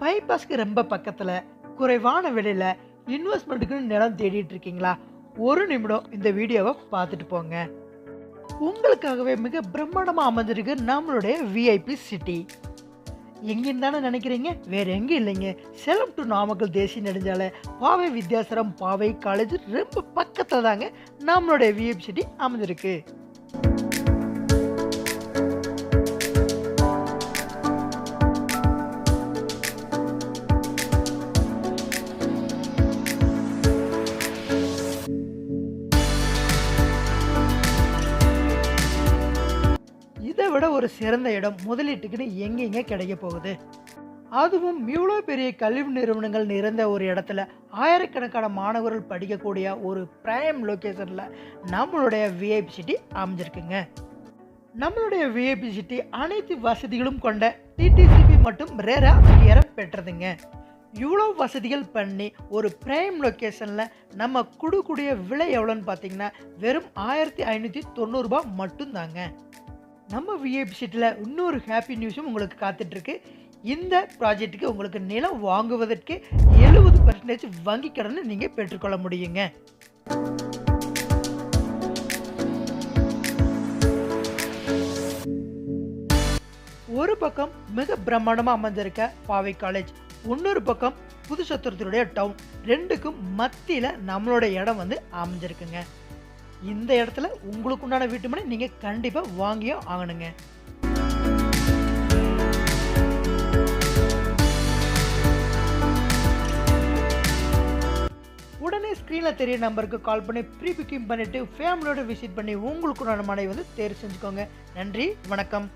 பைபாஸ்க்கு ரொம்ப பக்கத்தில் குறைவான விலையில் இன்வெஸ்ட்மெண்ட்டுக்குன்னு நிலம் தேடிட்டு இருக்கீங்களா? ஒரு நிமிடம் இந்த வீடியோவை பார்த்துட்டு போங்க. உங்களுக்காகவே மிக பிரம்மாண்டமாக அமைஞ்சிருக்கு நம்மளுடைய விஐபி சிட்டி எங்கேன்னு தானே நினைக்கிறீங்க? வேற எங்கேயும் இல்லைங்க. சேலம் டு நாமக்கல் தேசிய நெடுஞ்சாலை பாவை வித்யாசரம் பாவை காலேஜ் ரொம்ப பக்கத்தில் தாங்க நம்மளுடைய விஐபி சிட்டி அமைஞ்சிருக்கு. இதை விட ஒரு சிறந்த இடம் முதலீட்டுக்குன்னு எங்கெங்க கிடைக்க போகுது? அதுவும் இவ்வளோ பெரிய கல்வி நிறுவனங்கள் நிறைந்த ஒரு இடத்துல ஆயிரக்கணக்கான மாணவர்கள் படிக்கக்கூடிய ஒரு பிரைம் லொக்கேஷனில் நம்மளுடைய விஐபி சிட்டி அமைஞ்சிருக்குங்க. நம்மளுடைய விஐபி சிட்டி அனைத்து வசதிகளும் கொண்ட டிடிசிபி மற்றும் ரேரா அங்கீகாரம் பெற்றதுங்க. இவ்வளோ வசதிகள் பண்ணி ஒரு பிரைம் லொக்கேஷனில் நம்ம கொடுக்கூடிய விலை எவ்வளோன்னு பார்த்தீங்கன்னா வெறும் ஆயிரத்தி ஐநூற்றி தொண்ணூறுபா மட்டும்தாங்க. நம்ம விஐபி சீட்டில் இன்னொரு ஹாப்பி நியூஸும் உங்களுக்கு காத்துட்ருக்கு. இந்த ப்ராஜெக்ட்டுக்கு உங்களுக்கு நிலம் வாங்குவதற்கு எழுபது பர்சன்டேஜ் வங்கி கடனை நீங்கள் பெற்றுக்கொள்ள முடியுங்க. ஒரு பக்கம் மிக பிரம்மாண்டமாக அமைஞ்சிருக்க பாவை காலேஜ் இன்னொரு பக்கம் புதுச்சத்திரத்தினுடைய டவுன் ரெண்டுக்கும் மத்தியில் நம்மளோட இடம் வந்து அமைஞ்சிருக்குங்க. இந்த இடத்துல உங்களுக்கு உண்டான வீட்டு மனை நீங்கள் கண்டிப்பாக வாங்கியோ ஆகணுங்க. உடனே ஸ்க்ரீனில் தெரிய நம்பருக்கு கால் பண்ணி ப்ரீ புக்கிங் பண்ணிவிட்டு ஃபேமிலியோட விசிட் பண்ணி உங்களுக்கு உண்டான மனை வந்து தேர்வு செஞ்சுக்கோங்க. நன்றி வணக்கம்.